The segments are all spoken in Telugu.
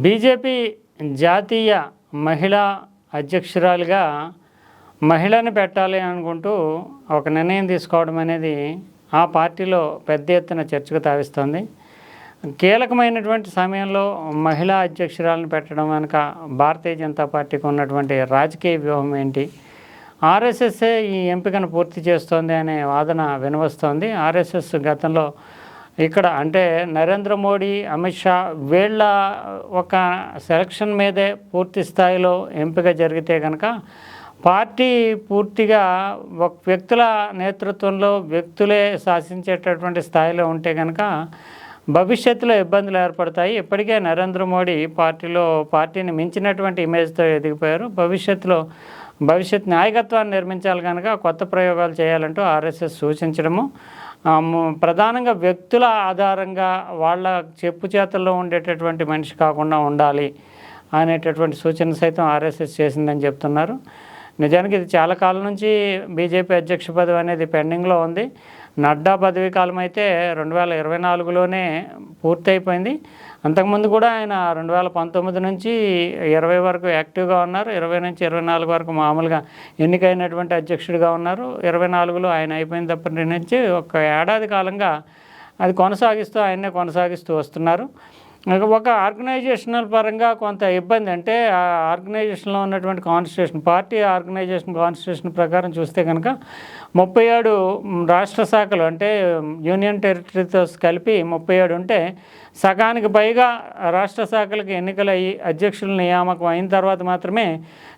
బీజేపీ జాతీయ మహిళా అధ్యక్షురాలుగా మహిళని పెట్టాలి అనుకుంటూ ఒక నిర్ణయం తీసుకోవడం అనేది ఆ పార్టీలో పెద్ద ఎత్తున చర్చకు తావిస్తోంది. కీలకమైనటువంటి సమయంలో మహిళా అధ్యక్షురాలను పెట్టడం వెనుక భారతీయ జనతా పార్టీకి ఉన్నటువంటి రాజకీయ వ్యూహం ఏంటి? ఆర్ఎస్ఎస్ఏ ఈ ఎంపికను పూర్తి చేస్తోంది అనే వాదన వినవస్తోంది. ఆర్ఎస్ఎస్ గతంలో ఇక్కడ అంటే నరేంద్ర మోడీ అమిత్ షా వీళ్ళ ఒక సెలక్షన్ మీదే పూర్తి స్థాయిలో ఎంపిక జరిగితే కనుక పార్టీ పూర్తిగా ఒక వ్యక్తుల నేతృత్వంలో వ్యక్తులే శాసించేటటువంటి స్థాయిలో ఉంటే కనుక భవిష్యత్తులో ఇబ్బందులు ఏర్పడతాయి. ఇప్పటికే నరేంద్ర మోడీ పార్టీలో పార్టీని మించినటువంటి ఇమేజ్తో ఎదిగిపోయారు. భవిష్యత్తులో భవిష్యత్ నాయకత్వాన్ని నిర్మించాలి కనుక కొత్త ప్రయోగాలు చేయాలంటూ ఆర్ఎస్ఎస్ సూచించడము. ప్రధానంగా వ్యక్తుల ఆధారంగా వాళ్ళ చెప్పు చేతల్లో ఉండేటటువంటి మనిషి కాకుండా ఉండాలి అనేటటువంటి సూచన సైతం ఆర్ఎస్ఎస్ చేసిందని చెప్తున్నారు. నిజానికి ఇది చాలా కాలం నుంచి బీజేపీ అధ్యక్ష పదవి అనేది పెండింగ్లో ఉంది. నడ్డా పదవీ కాలం అయితే రెండు వేల ఇరవై నాలుగులోనే పూర్తయిపోయింది. అంతకుముందు కూడా ఆయన రెండు వేల పంతొమ్మిది నుంచి ఇరవై వరకు యాక్టివ్గా ఉన్నారు. ఇరవై నుంచి ఇరవై నాలుగు వరకు మామూలుగా ఎన్నికైనటువంటి అధ్యక్షుడిగా ఉన్నారు. ఇరవై నాలుగులో ఆయన అయిపోయినప్పటి నుంచి ఒక ఏడాది కాలంగా అది కొనసాగిస్తూ ఆయన్నే కొనసాగిస్తూ వస్తున్నారు. ఒక ఆర్గనైజేషనల్ పరంగా కొంత ఇబ్బంది అంటే ఆ ఆర్గనైజేషన్లో ఉన్నటువంటి కాన్స్టిట్యూషన్ పార్టీ ఆర్గనైజేషన్ కాన్స్టిట్యూషన్ ప్రకారం చూస్తే కనుక ముప్పై ఏడు రాష్ట్ర శాఖలు అంటే యూనియన్ టెరిటరీతో కలిపి ముప్పై ఏడు ఉంటే సగానికి పైగా రాష్ట్ర శాఖలకు ఎన్నికలయ్యి అధ్యక్షుల నియామకం అయిన తర్వాత మాత్రమే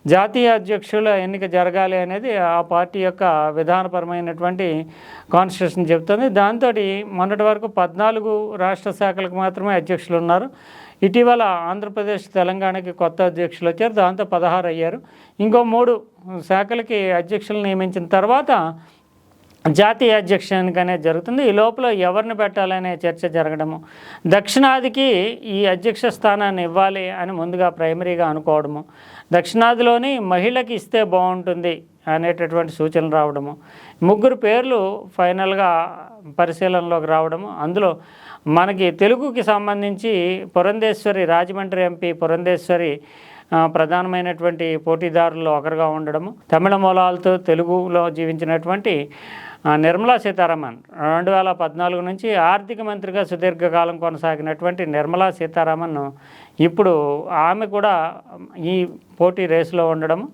జాతీయ అధ్యక్షుల ఎన్నిక జరగాలి అనేది ఆ పార్టీ యొక్క విధానపరమైనటువంటి కాన్స్టిట్యూషన్ చెబుతుంది. దాంతో మొన్నటి వరకు పద్నాలుగు రాష్ట్ర శాఖలకు మాత్రమే అధ్యక్షులు ఉన్నారు. ఇటీవల ఆంధ్రప్రదేశ్ తెలంగాణకి కొత్త అధ్యక్షులు వచ్చారు. దాంతో పదహారు అయ్యారు. ఇంకో మూడు శాఖలకి అధ్యక్షులు నియమించిన తర్వాత జాతీయ అధ్యక్షునికనే అనేది జరుగుతుంది. ఈ లోపల ఎవరిని పెట్టాలనే చర్చ జరగడము దక్షిణాదికి ఈ అధ్యక్ష స్థానాన్ని ఇవ్వాలి అని ముందుగా ప్రైమరీగా అనుకోవడము దక్షిణాదిలోని మహిళకి ఇస్తే బాగుంటుంది అనేటటువంటి సూచనలు రావడము. ముగ్గురు పేర్లు ఫైనల్గా పరిశీలనలోకి రావడము. అందులో మనకి తెలుగుకి సంబంధించి పురంధేశ్వరి రాజమండ్రి ఎంపీ పురంధేశ్వరి ప్రధానమైనటువంటి పోటీదారుల్లో ఒకరుగా ఉండడము. తమిళ మూలాలతో తెలుగులో జీవించినటువంటి నిర్మలా సీతారామన్ రెండు వేల పద్నాలుగు నుంచి ఆర్థిక మంత్రిగా సుదీర్ఘకాలం కొనసాగినటువంటి నిర్మలా సీతారామన్ ఇప్పుడు ఆమె కూడా ఈ పోటీ రేసులో ఉండడము.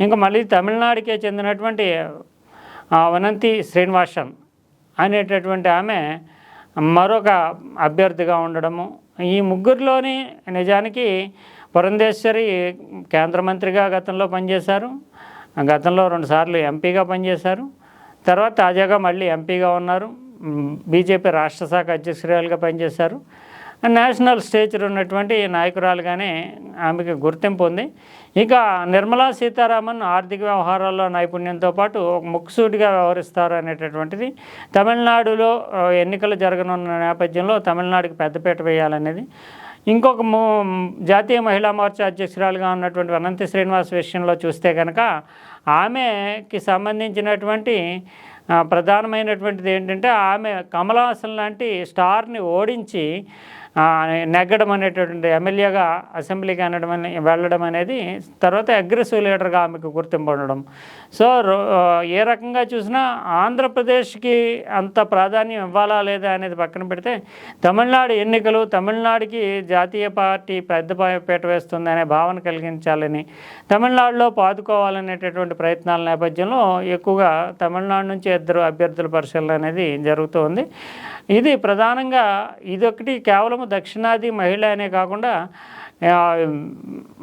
ఇంకా మళ్ళీ తమిళనాడుకే చెందినటువంటి ఆ, వనంతి శ్రీనివాసన్ అనేటటువంటి ఆమె మరొక అభ్యర్థిగా ఉండడము. ఈ ముగ్గురిలోని నిజానికి పురంధేశ్వరి కేంద్ర మంత్రిగా గతంలో పనిచేశారు. గతంలో రెండుసార్లు ఎంపీగా పనిచేశారు. తర్వాత తాజాగా మళ్ళీ ఎంపీగా ఉన్నారు. బీజేపీ రాష్ట్ర శాఖ అధ్యక్షురాలుగా పనిచేశారు. నేషనల్ స్టేచర్ ఉన్నటువంటి నాయకురాలుగానే ఆమెకి గుర్తింపు ఉంది. ఇక నిర్మలా సీతారామన్ ఆర్థిక వ్యవహారాల్లో నైపుణ్యంతో పాటు ఒక ముక్కుసూటిగా వ్యవహరిస్తారు అనేటటువంటిది. తమిళనాడులో ఎన్నికలు జరగనున్న నేపథ్యంలో తమిళనాడుకి పెద్దపీట వేయాలనేది. ఇంకొక ము జాతీయ మహిళా మోర్చా అధ్యక్షురాలుగా ఉన్నటువంటి అనంత శ్రీనివాస్ విషయంలో చూస్తే కనుక ఆమెకి సంబంధించినటువంటి ప్రధానమైనటువంటిది ఏంటంటే ఆమె కమలహాసన్ లాంటి స్టార్ని ఓడించి నెగ్గడం అనేటటువంటి ఎమ్మెల్యేగా అసెంబ్లీకి అనడం వెళ్ళడం అనేది తర్వాత అగ్రెసివ్ లీడర్గా ఆమెకు గుర్తింపు ఉండడం. సో రో- ఏ రకంగా చూసినా ఆంధ్రప్రదేశ్కి అంత ప్రాధాన్యం ఇవ్వాలా లేదా అనేది పక్కన పెడితే తమిళనాడు ఎన్నికలు తమిళనాడుకి జాతీయ పార్టీ పెద్ద పీట వేస్తుంది అనే భావన కలిగించాలని తమిళనాడులో పాదుకోవాలనేటటువంటి ప్రయత్నాల నేపథ్యంలో ఎక్కువగా తమిళనాడు నుంచి ఇద్దరు అభ్యర్థుల పరిశీలన అనేది జరుగుతూ ఉంది. ఇది ప్రధానంగా ఇదొకటి కేవలం దక్షిణాది మహిళ అనే కాకుండా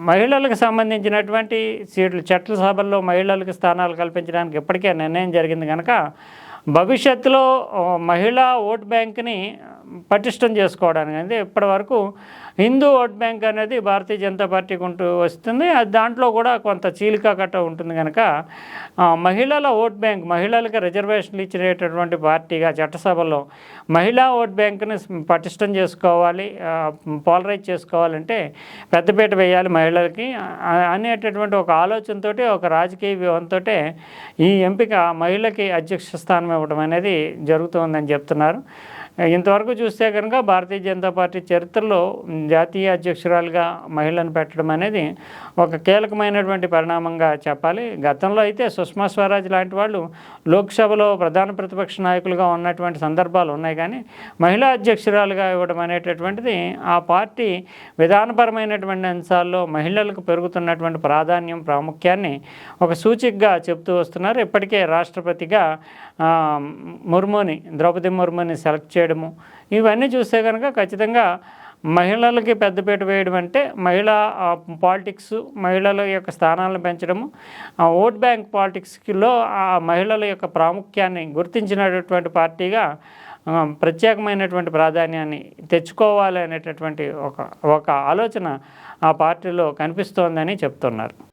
మహిళలకు సంబంధించినటువంటి సీట్లు చట్ల సభల్లో మహిళలకు స్థానాలు కల్పించడానికి ఇప్పటికే నిర్ణయం జరిగింది కనుక భవిష్యత్తులో మహిళా ఓట్ బ్యాంక్ని పటిష్టం చేసుకోవడానికి అంటే ఇప్పటి వరకు హిందూ ఓట్ బ్యాంక్ అనేది భారతీయ జనతా పార్టీకి ఉంటూ వస్తుంది. దాంట్లో కూడా కొంత చీలిక కట్ట ఉంటుంది కనుక మహిళల ఓట్ బ్యాంక్ మహిళలకు రిజర్వేషన్లు ఇచ్చినటువంటి పార్టీగా చట్టసభలో మహిళా ఓట్ బ్యాంక్ని పటిష్టం చేసుకోవాలి పోలరైజ్ చేసుకోవాలంటే పెద్దపీట వేయాలి మహిళలకి. అనేటటువంటి ఒక ఆలోచనతోటి ఒక రాజకీయ వ్యూహంతో ఈ ఎంపిక మహిళకి అధ్యక్ష స్థానం ఇవ్వడం అనేది జరుగుతుందని చెప్తున్నారు. ఇంతవరకు చూస్తే కనుక భారతీయ జనతా పార్టీ చరిత్రలో జాతీయ అధ్యక్షురాలుగా మహిళను పెట్టడం అనేది ఒక కీలకమైనటువంటి పరిణామంగా చెప్పాలి. గతంలో అయితే సుష్మా స్వరాజ్ లాంటి వాళ్ళు లోక్సభలో ప్రధాన ప్రతిపక్ష నాయకులుగా ఉన్నటువంటి సందర్భాలు ఉన్నాయి కానీ మహిళా అధ్యక్షురాలుగా ఇవ్వడం అనేటటువంటిది ఆ పార్టీ విధానపరమైనటువంటి అంశాల్లో మహిళలకు పెరుగుతున్నటువంటి ప్రాధాన్యం ప్రాముఖ్యాన్ని ఒక సూచికగా చెప్తూ వస్తున్నారు. ఇప్పటికే రాష్ట్రపతిగా ముర్ముని ద్రౌపది ముర్ముని సెలెక్ట్ చేయడము ఇవన్నీ చూస్తే కనుక ఖచ్చితంగా మహిళలకి పెద్దపీట వేయడం అంటే మహిళా పాలిటిక్స్ మహిళల యొక్క స్థానాలను పెంచడము. ఓట్ బ్యాంక్ పాలిటిక్స్లో ఆ మహిళల యొక్క ప్రాముఖ్యాన్ని గుర్తించినటువంటి పార్టీగా ప్రత్యేకమైనటువంటి ప్రాధాన్యాన్ని తెచ్చుకోవాలి అనేటటువంటి ఒక ఒక ఆలోచన ఆ పార్టీలో కనిపిస్తోందని చెప్తున్నారు.